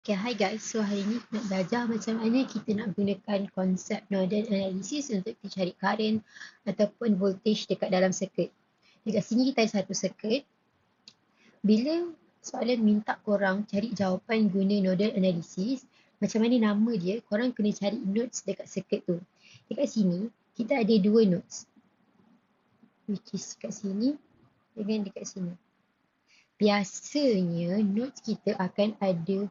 Okay, hi guys. So hari ni nak belajar macam mana kita nak gunakan konsep nodal analysis untuk kita cari current ataupun voltage dekat dalam circuit. Dekat sini kita ada satu circuit. Bila soalan minta korang cari jawapan guna nodal analysis, macam mana nama dia, korang kena cari nodes dekat circuit tu. Dekat sini, kita ada dua nodes. Which is dekat sini dengan dekat sini. Biasanya nodes kita akan ada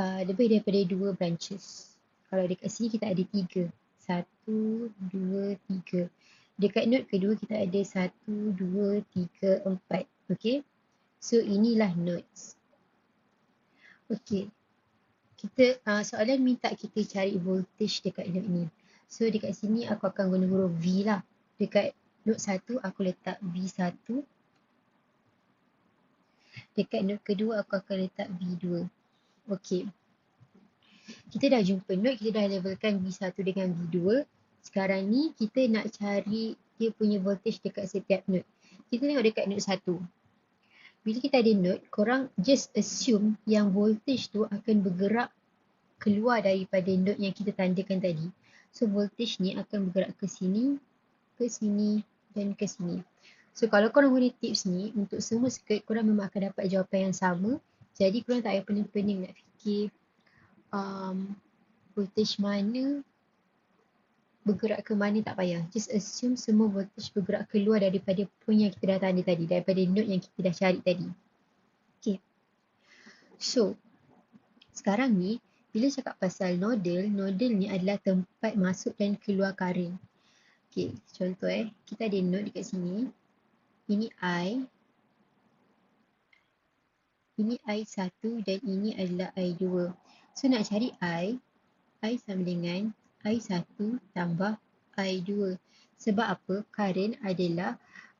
lebih daripada dua branches. Kalau dekat sini kita ada tiga. Satu, dua, tiga. Dekat node kedua kita ada satu, dua, tiga, empat. Okay. So inilah nodes. Okay. Kita uh, soalan minta kita cari voltage dekat node ni. So dekat sini aku akan guna huruf V lah. Dekat node satu aku letak V1. Dekat node kedua aku akan letak V2. Okey. Kita dah jumpa node, kita dah levelkan V1 dengan V2. Sekarang ni kita nak cari dia punya voltage dekat setiap node. Kita tengok dekat node 1. Bila kita ada node, korang just assume yang voltage tu akan bergerak keluar daripada node yang kita tandakan tadi. So voltage ni akan bergerak ke sini, ke sini dan ke sini. So kalau korang guna tips ni, untuk semua circuit korang memang akan dapat jawapan yang sama jadi korang tak payah pening-pening nak fikir um, voltage mana bergerak ke mana tak payah. Just assume semua voltage bergerak keluar daripada point yang kita dah tanda tadi. Daripada node yang kita dah cari tadi. Okay. So, sekarang ni bila cakap pasal nodal, nodal ni adalah tempat masuk dan keluar current. Okay, contoh eh. Kita ada node dekat sini. Ini I, ini I1 dan ini adalah I2. So nak cari I, I sama dengan I1 tambah I2. Sebab apa? Current adalah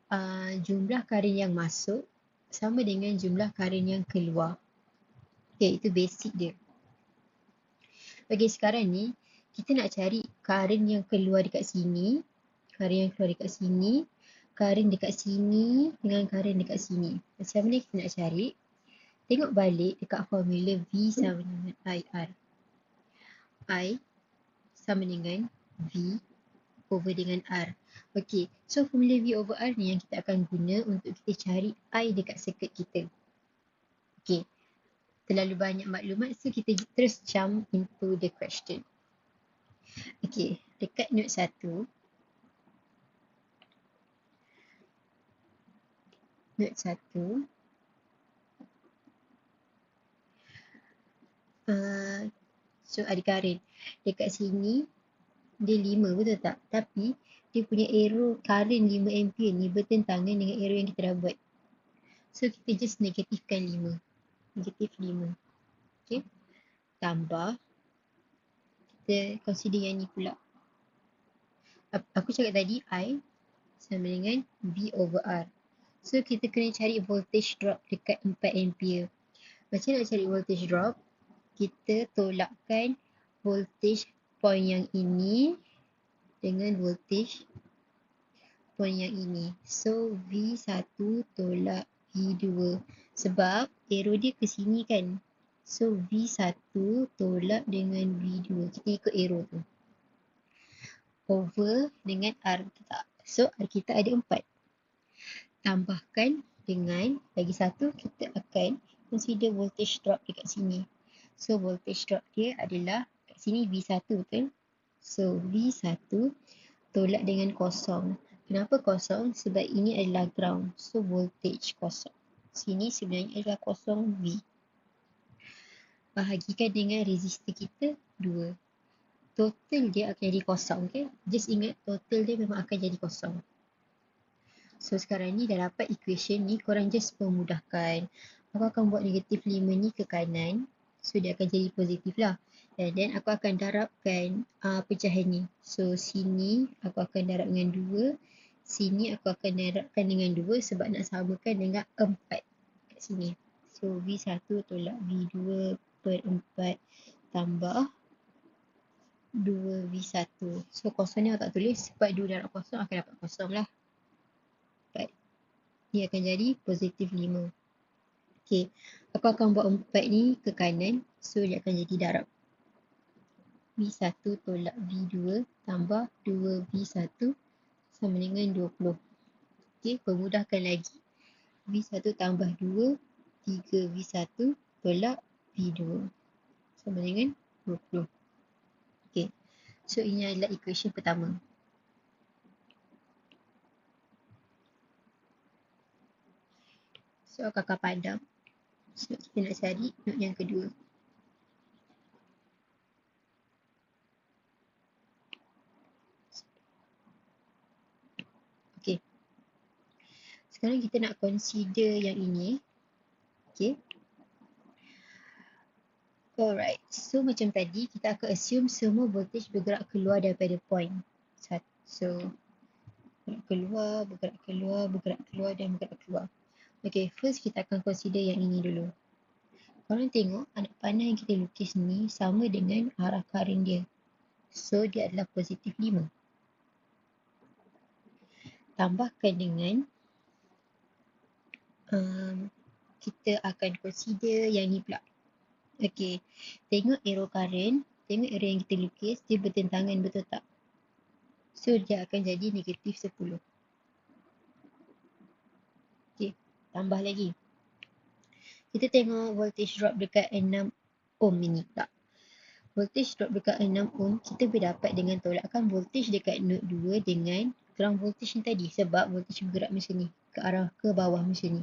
uh, jumlah current yang masuk sama dengan jumlah current yang keluar. Okay, itu basic dia. Bagi sekarang ni, kita nak cari current yang keluar dekat sini. Current yang keluar dekat sini. Current dekat sini dengan current dekat sini. Macam mana kita nak cari? Tengok balik dekat formula V sama dengan IR. I sama dengan V over dengan R. Okey, so formula V over R ni yang kita akan guna untuk kita cari I dekat circuit kita. Okey, terlalu banyak maklumat so kita terus jump into the question. Okey, dekat note 1. Note 1. Uh, so ada current dekat sini dia 5 betul tak? Tapi dia punya arrow current 5 ampere ni bertentangan dengan arrow yang kita dah buat. So kita just negatifkan 5 negatif 5 okay tambah. Kita consider yang ni pula. Aku cakap tadi I sama dengan V over R. So kita kena cari voltage drop dekat 4 ampere. Macam nak cari voltage drop kita tolakkan voltage point yang ini dengan voltage point yang ini. So V1 tolak V2 sebab arrow dia ke sini kan. So V1 tolak dengan V2. Kita ikut arrow tu. Over dengan R tak. So R kita ada 4. Tambahkan dengan lagi satu kita akan consider voltage drop dekat sini. So voltage drop dia adalah kat sini V1 betul. So V1 tolak dengan kosong. Kenapa kosong? Sebab ini adalah ground. So voltage kosong. Sini sebenarnya adalah kosong V. Bahagikan dengan resistor kita 2. Total dia akan jadi kosong. Okay? Just ingat total dia memang akan jadi kosong. So sekarang ni dah dapat equation ni korang just pemudahkan. Aku akan buat negatif 5 ni ke kanan. So dia akan jadi positif lah. And then aku akan darabkan uh, pecahan ni. So sini aku akan darab dengan 2. Sini aku akan darabkan dengan 2 sebab nak samakan dengan 4 kat sini. So V1 tolak V2 per 4 tambah 2V1. So kosong ni aku tak tulis sebab 2 darab kosong akan dapat kosong lah. 4. Dia akan jadi positif 5. Okay. aku akan buat empat ni ke kanan. So dia akan jadi darab. V1 tolak V2 tambah 2V1 sama dengan 20. Okey, permudahkan lagi. V1 tambah 2, 3V1 tolak V2 sama dengan 20. Okey, so ini adalah equation pertama. So kakak padam. So kita nak cari note yang kedua. Okay. Sekarang kita nak consider yang ini. Okay. Alright. So macam tadi kita akan assume semua voltage bergerak keluar daripada point. So bergerak keluar, bergerak keluar, bergerak keluar dan bergerak keluar. Okay, first kita akan consider yang ini dulu. Korang tengok anak panah yang kita lukis ni sama dengan arah current dia. So, dia adalah positif 5. Tambahkan dengan um, kita akan consider yang ni pula. Okay, tengok arrow current, tengok arrow yang kita lukis, dia bertentangan betul tak? So, dia akan jadi negatif 10. Tambah lagi. Kita tengok voltage drop dekat 6 ohm ini tak. Voltage drop dekat 6 ohm kita boleh dapat dengan tolakkan voltage dekat node 2 dengan ground voltage ni tadi sebab voltage bergerak macam ni ke arah ke bawah macam ni.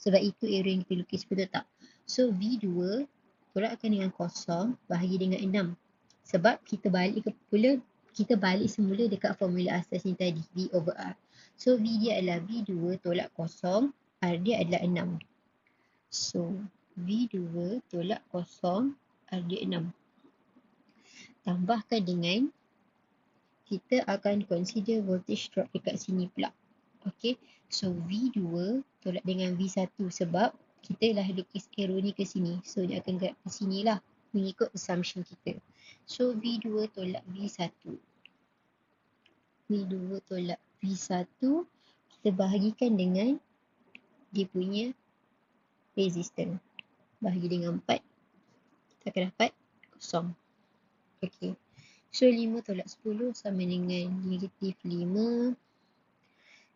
Sebab itu area yang kita lukis betul tak? So V2 tolakkan dengan kosong bahagi dengan 6. Sebab kita balik ke pula kita balik semula dekat formula asas ni tadi V over R. So V dia adalah V2 tolak kosong R dia adalah 6. So, V2 tolak kosong R dia 6. Tambahkan dengan kita akan consider voltage drop dekat sini pula. Okay, so V2 tolak dengan V1 sebab kita lah lukis arrow ni ke sini. So, dia akan gerak ke sini lah mengikut assumption kita. So, V2 tolak V1. V2 tolak V1 kita bahagikan dengan dia punya resistance. Bahagi dengan 4. Kita akan dapat kosong. Okey. So 5 tolak 10 sama dengan negatif 5.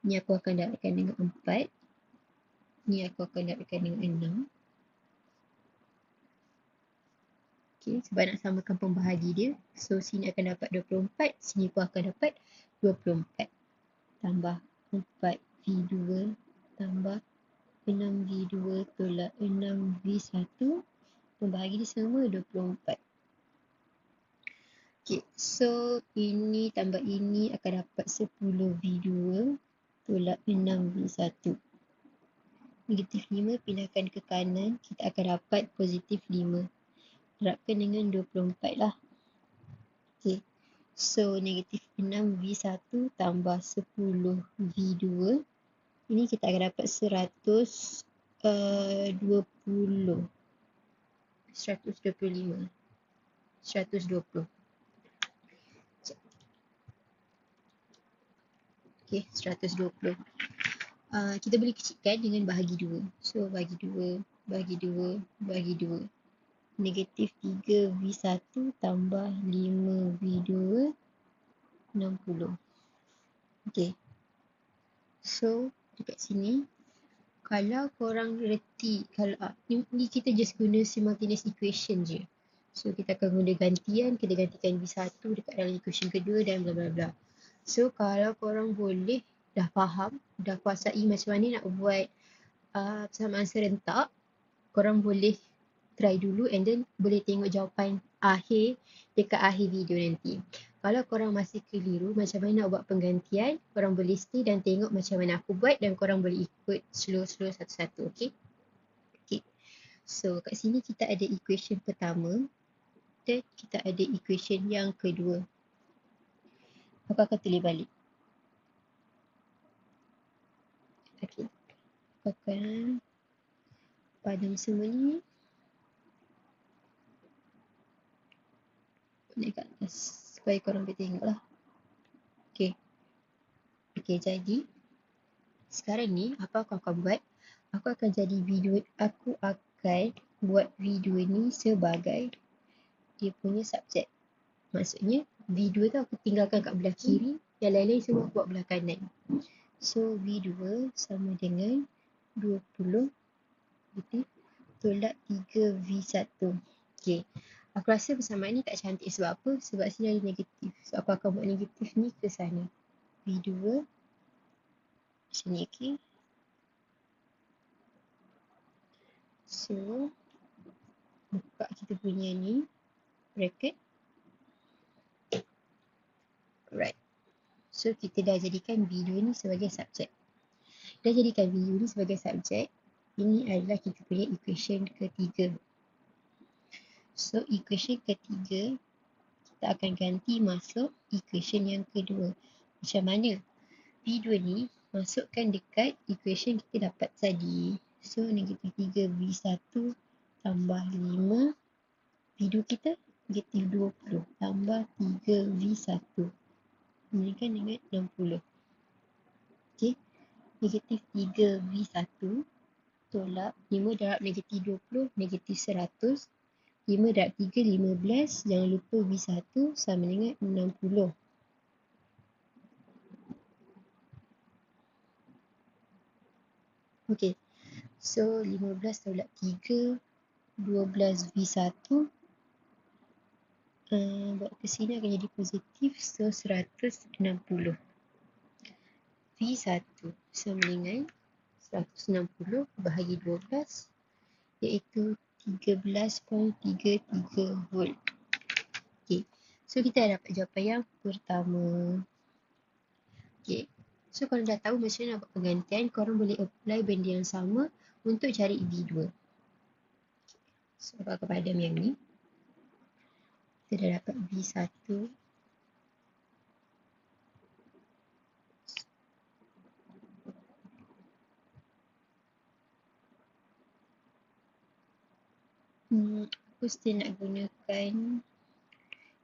Ni aku akan dapatkan dengan 4. Ni aku akan dapatkan dengan 6. Okay, sebab nak samakan pembahagi dia. So sini akan dapat 24. Sini pun akan dapat 24. Tambah 4 V2 tambah 6V2 tolak 6V1 Pembahagi dia semua 24 Okay, so ini tambah ini akan dapat 10V2 tolak 6V1 Negatif 5 pindahkan ke kanan kita akan dapat positif 5 Terapkan dengan 24 lah. Okay, so negatif 6V1 tambah 10V2 ini kita akan dapat 120 125 120 Okay, 120 uh, Kita boleh kecilkan dengan bahagi 2 So, bahagi 2 Bahagi 2 Bahagi 2 Negatif 3 V1 tambah 5 V2 60 Okay So, dekat sini. Kalau korang reti kalau uh, ni, ni kita just guna simultaneous equation je. So kita akan guna gantian kita gantikan V1 dekat dalam equation kedua dan bla bla bla. So kalau korang boleh dah faham dah kuasai macam mana nak buat persamaan serentak korang boleh try dulu and then boleh tengok jawapan akhir dekat akhir video nanti kalau korang masih keliru macam mana nak buat penggantian, korang boleh stay dan tengok macam mana aku buat dan korang boleh ikut slow-slow satu-satu, okay? Okay, so kat sini kita ada equation pertama dan kita ada equation yang kedua. Aku akan tulis balik. Okay, aku akan padam semua ni. Naik kat atas supaya korang boleh tengok lah. Okay. Okay, jadi sekarang ni apa aku akan buat? Aku akan jadi video, aku akan buat video ni sebagai dia punya subjek. Maksudnya V2 tu aku tinggalkan kat belah kiri, yang lain-lain semua buat belah kanan. So V2 sama dengan 20 betul tolak 3V1. Okay. Aku rasa persamaan ni tak cantik sebab apa? Sebab sini ada negatif. So aku akan buat negatif ni ke sana. V2 sini okay. So buka kita punya ni bracket. Right. So kita dah jadikan video ni sebagai subjek. Dah jadikan video ni sebagai subjek. Ini adalah kita punya equation ketiga. So equation ketiga kita akan ganti masuk equation yang kedua. Macam mana? V2 ni masukkan dekat equation kita dapat tadi. So negatif 3V1 tambah 5 V2 kita negatif 20 tambah 3V1 Diberikan dengan 60 Okay Negatif 3V1 Tolak 5 darab negatif 20 Negatif 100 5 darab 3, 15 Jangan lupa V1 sama dengan 60 Okay So 15 tolak 3 12 V1 uh, Buat ke sini akan jadi positif So 160 V1 sama dengan 160 bahagi 12 Iaitu 13.33 volt Okay So kita dapat jawapan yang pertama Okay So kalau dah tahu macam mana nak buat penggantian Korang boleh apply benda yang sama untuk cari V2. So, aku akan padam yang ni. Kita dah dapat V1. Hmm, aku still nak gunakan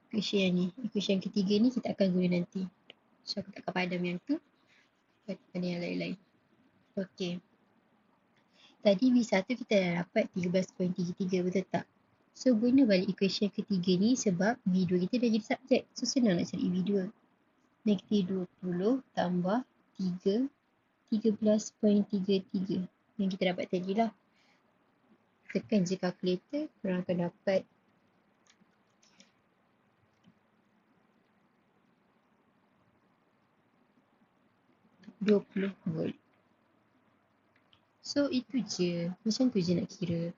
equation yang ni. Equation yang ketiga ni kita akan guna nanti. So, aku tak akan padam yang tu. Pada yang lain-lain. Okay. Tadi V1 kita dah dapat 13.33 betul tak? So guna balik equation ketiga ni sebab V2 kita dah jadi subjek. So senang nak cari V2. Negatif 20 tambah 3 13.33 yang kita dapat tadi lah. Tekan je calculator, korang akan dapat dua puluh volt. So itu je. Macam tu je nak kira.